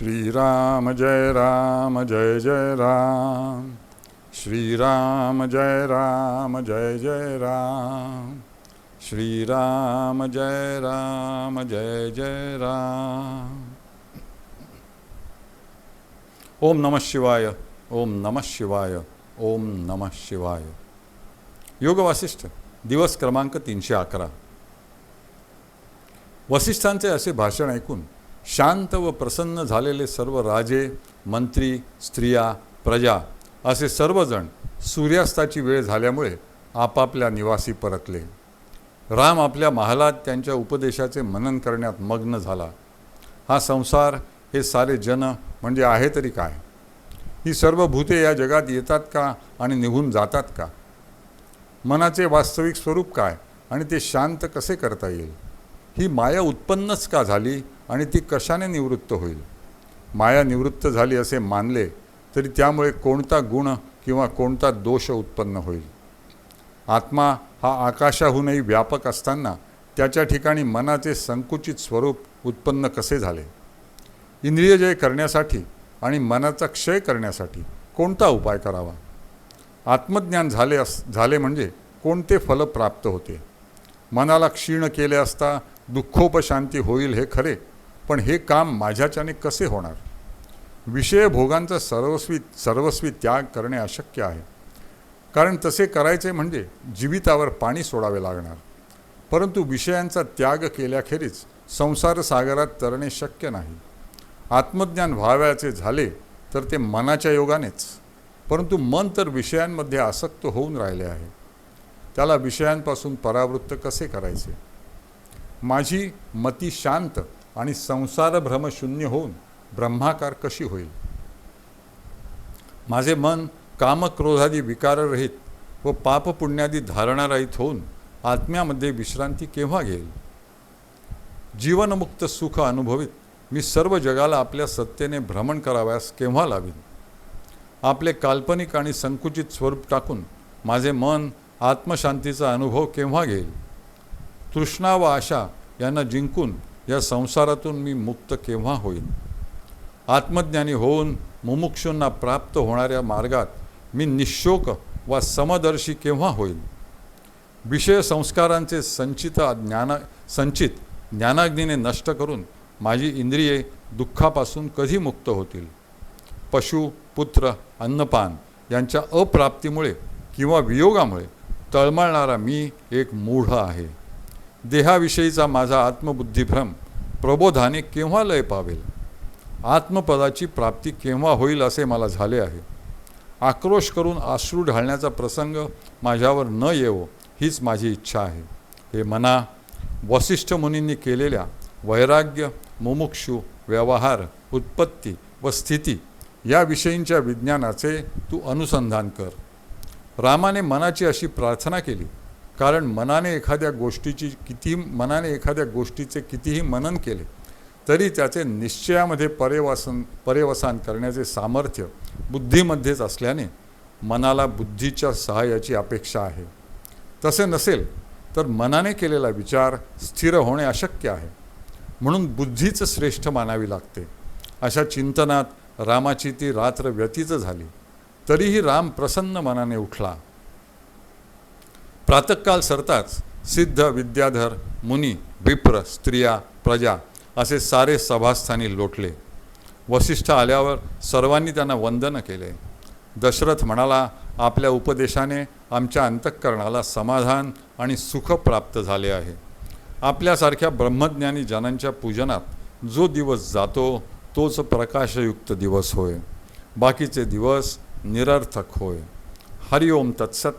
श्रीराम जय राम जय जय राम। श्रीराम जय राम जय जय राम। श्रीराम जय राम जय जय राम। ओम नमः शिवाय ओम नमः शिवाय ओम नमः शिवाय। योग वासिष्ठ दिवस क्रमांक तीनशे अकरा। वसिष्ठांचे असे भाषण ऐकून शांत व प्रसन्न झालेले सर्व राजे मंत्री स्त्रिया प्रजा असे सर्वजण सूर्यास्ताची वेळ झाल्यामुळे आपापल्या निवासी परतले. राम आपल्या महालात त्यांच्या उपदेशाचे मनन करण्यात मग्न झाला. हा संसार हे सारे जन म्हणजे आहे तरी काय? ही सर्व भूते या जगात येतात का आणि निघून जातात का? मनाचे वास्तविक स्वरूप काय आणि ते शांत कसे करता येईल? ही माया उत्पन्नच का झाली आणि ती कशाने निवृत्त होईल? माया निवृत्त झाली असे मानले तरी त्यामुळे कोणता गुण किंवा कोणता दोष उत्पन्न होईल? आत्मा हा आकाशाहूनही व्यापक असताना त्याच्या ठिकाणी मनाचे संकुचित स्वरूप उत्पन्न कसे झाले? इंद्रियजय करण्यासाठी आणि मनाचा क्षय करण्यासाठी कोणता उपाय करावा? आत्मज्ञान झाले अस झाले म्हणजे कोणते फल प्राप्त होते? मनाला क्षीण केले असता दुःखोपशांती होईल हे खरे पण हे काम माझ्याच्याने कसे होणार? विषय भोगांचा सर्वस्वी सर्वस्वी त्याग करणे अशक्य आहे. कारण तसे करायचे म्हणजे जीवितावर पाणी सोडावे लागणार. परंतु विषयांचा त्याग केल्याखेरीज संसारसागरात तरणे शक्य नाही. आत्मज्ञान व्हावयाचे झाले तर ते मनाच्या योगानेच. परंतु मन तर विषयांमध्ये आसक्त होऊन राहिले आहे. त्याला विषयांपासून परावृत्त कसे करायचे? माझी मती शांत आणि संसार भ्रमशून्य होऊन ब्रह्माकार कशी होईल? माझे मन कामक्रोधादी विकाररहित व पापपुण्यादी धारणारहित होऊन आत्म्यामध्ये विश्रांती केव्हा घेईल? जीवनमुक्त सुख अनुभवित मी सर्व जगाला आपल्या सत्तेने भ्रमण कराव्यास केव्हा लावीन? आपले काल्पनिक आणि संकुचित स्वरूप टाकून माझे मन आत्मशांतीचा अनुभव केव्हा घेईल? तृष्णा व आशा यांना जिंकून या संसारातून मी मुक्त केव्हा होईन? आत्मज्ञानी होऊन मुमुक्षूंना प्राप्त होणाऱ्या मार्गात मी निशोक वा समदर्शी केव्हा होईल विषय संस्कारांचे संचित ज्ञान संचित ज्ञानाग्नीने नष्ट करून माझी इंद्रिये दुःखापासून कधी मुक्त होतील? पशु पुत्र अन्नपान यांच्या अप्राप्तीमुळे किंवा वियोगामुळे तळमळणारा मी एक मूढ आहे. देहाविषयीचा माझा आत्मबुद्धिभ्रम प्रबोधाने केव्हा लय पावेल? आत्मपदाची प्राप्ती केव्हा होईल असे मला झाले आहे. आक्रोश करून आश्रू ढाळण्याचा प्रसंग माझ्यावर न येवो हीच माझी इच्छा आहे. हे मना वसिष्ठ मुनींनी केलेल्या वैराग्य मुमुक्षु व्यवहार उत्पत्ती व स्थिती या विषयींच्या विज्ञानाचे तू अनुसंधान कर. रामाने मनाची अशी प्रार्थना केली. कारण मनाने एखाद्या गोष्टीची किती मनाने एखाद्या गोष्टीचे कितीही मनन केले तरी त्याचे निश्चयामध्ये पर्यवसन पर्यवसान करण्याचे सामर्थ्य बुद्धीमध्येच असल्याने मनाला बुद्धीच्या सहाय्याची अपेक्षा आहे. तसे नसेल तर मनाने केलेला विचार स्थिर होणे अशक्य आहे. म्हणून बुद्धीच श्रेष्ठ मानावी लागते. अशा चिंतनात रामाची ती रात्र व्यतीत झाली तरीही राम प्रसन्न मनाने उठला. प्रातकाल सरताच सिद्ध विद्याधर मुनी विप्र स्त्रिया प्रजा असे सारे सभास्थानी लोटले. वसिष्ठ आल्यावर सर्वांनी त्यांना वंदन केले. दशरथ म्हणाला आपल्या उपदेशाने आमच्या अंतःकरणाला समाधान आणि सुख प्राप्त झाले आहे. आपल्यासारख्या ब्रह्मज्ञानी जनांच्या पूजनात जो दिवस जातो तोच प्रकाशयुक्त दिवस होय. बाकीचे दिवस निरर्थक होय. हरिओम तत्सत.